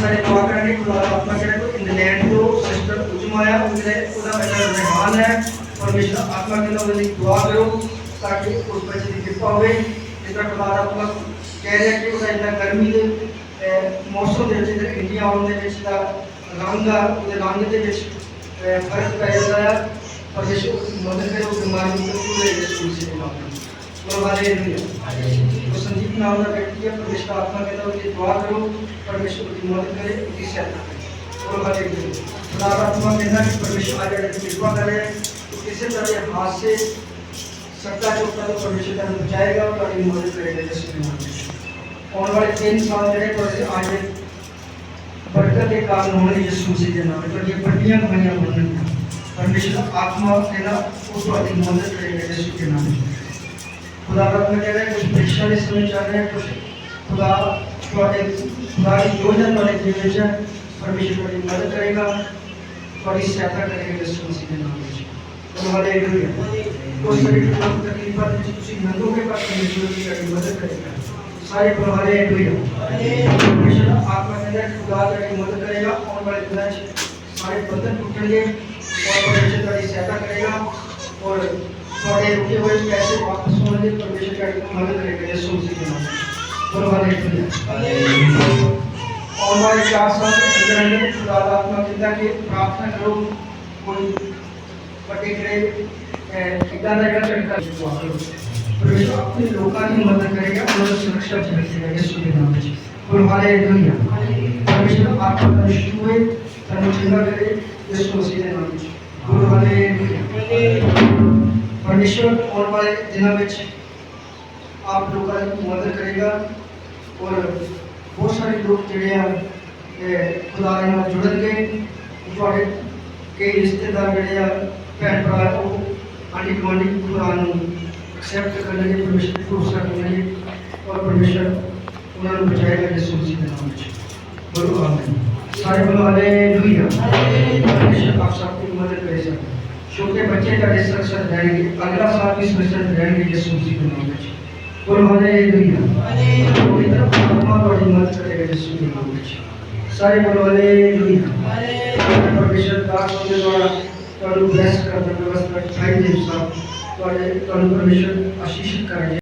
ਸਾਡੇ ਦੁਆ ਕਰਾਂਗੇ ਖੁਦਾ ਆਪਣਾ ਜਿਹੜਾ ਕੋ ਇੰਗਲੈਂਡ ਤੋਂ ਸਿਸਟਰ ਉਜਮ ਆਇਆ ਉਹਦੇ ਉਹਦਾ ਬੇਟਾ ਰਹਿਮਾਨ ਹੈ ਪਰਮੇਸ਼ਰ ਆਤਮਾ ਦੇ ਨਾਲ ਲਈ ਦੁਆ ਕਰੋ ਤਾਂ ਕਿ ਉਸ ਬੱਚੇ ਦੀ ਕਿਰਪਾ ਹੋਵੇ ਜਿੱਦਾਂ ਖੁਦਾ ਦਾ ਆਪਣਾ ਕਹਿ ਰਿਹਾ ਕਿ ਉਹਦਾ ਇੰਨਾ ਗਰਮੀ ਦੇ ਮੌਸਮ ਦੇ ਵਿੱਚ ਜਿਹੜਾ ਇੰਡੀਆ ਆਉਣ ਦੇ ਵਿੱਚ ਦਾ ਰੰਗ ਆ ਉਹਦੇ ਰੰਗ ਦੇ ਵਿੱਚ ਫਰਕ ਪੈ ਜਾਂਦਾ ਹੈ ਪਰਮੇਸ਼ਰ ਮਦਦ ਕਰੋ ਬਿਮਾਰੀ ਤੋਂ ਪੂਰੇ ਦੇ ਸਕੂਲ ਸੇ ਮਾਫ پرمیشور آتما کے نام اس کو مدد کرے گا یسو کے نام خدا رب میں کہہ رہے ہیں کچھ مشکل اس میں چاہ رہے ہیں کچھ خدا تھوڑے خدا کی یوجن والے دیوجن پرمیشن بھی مدد کرے گا تھوڑی سیاتہ کرے گا جس میں سیدھے نام دیجئے ہمارے اس پر ایڈوئی ہم تقریب جس کسی نندوں کے پر بھی شکر کی مدد کرے گا سارے پر ہمارے ایڈوئی آپ کا کہہ خدا کی مدد کرے گا اور بڑے دلچ سارے بطن پکڑ گے اور بڑے چیز تاری سیاتہ کرے گا اور تھوڑے رکھے ہوئے پیسے واپس پرمیشور آپ کا شو ہے परमेश्वर और वाले दिनों में आप लोगों की मदद करेगा और बहुत सारे लोग जोड़े हैं खुदा ने ਨਾਲ ਜੁੜਨਗੇ ਤੁਹਾਡੇ ਕਈ ਰਿਸ਼ਤੇਦਾਰ ਜਿਹੜੇ ਆ ਭੈਣ ਭਰਾ ਉਹ ਆਂਟੀ ਗੁਆਂਢੀ ਖੁਦਾ ਨੂੰ ਐਕਸੈਪਟ ਕਰਨ ਲਈ ਪਰਮੇਸ਼ਰ ਨੂੰ ਸਕਣਗੇ ਔਰ ਪਰਮੇਸ਼ਰ ਉਹਨਾਂ ਨੂੰ ਬਚਾਏਗਾ ਯਿਸੂ ਮਸੀਹ ਦੇ ਨਾਮ ਵਿੱਚ ਬੋਲੋ ਆਮੀਨ ਸਾਰੇ ਬੋਲੋ ਹਾਲੇਲੂਇਆ ਪਰਮੇਸ਼ਰ ਆਪ ਸਭ ਦੀ ਮਦਦ ਕਰੇ ਸਕਦਾ چھوٹے بچے کا ڈسٹرکشن جائیں گے اگلا سال بھی سمسٹر جائیں گے جس سوسی کو نام بچے کوئی ہونے یہ دنیا کوئی طرف ہم اور بڑی مدد کرے گا جس سوسی کو نام بچے سارے بولو والے یہ دنیا پرمیشن کا سوچے دوارا تو انہوں بیس کرتا ہے بس پر چھائی دیم صاحب تو انہوں پرمیشن اشیشت